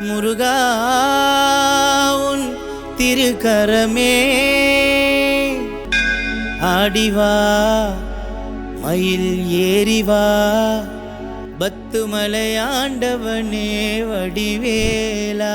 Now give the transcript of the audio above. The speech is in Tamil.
முருகா உன் திருக்கரமே. ஆடிவா மயில் ஏறிவா பத்துமலையாண்டவனே வடிவேலா.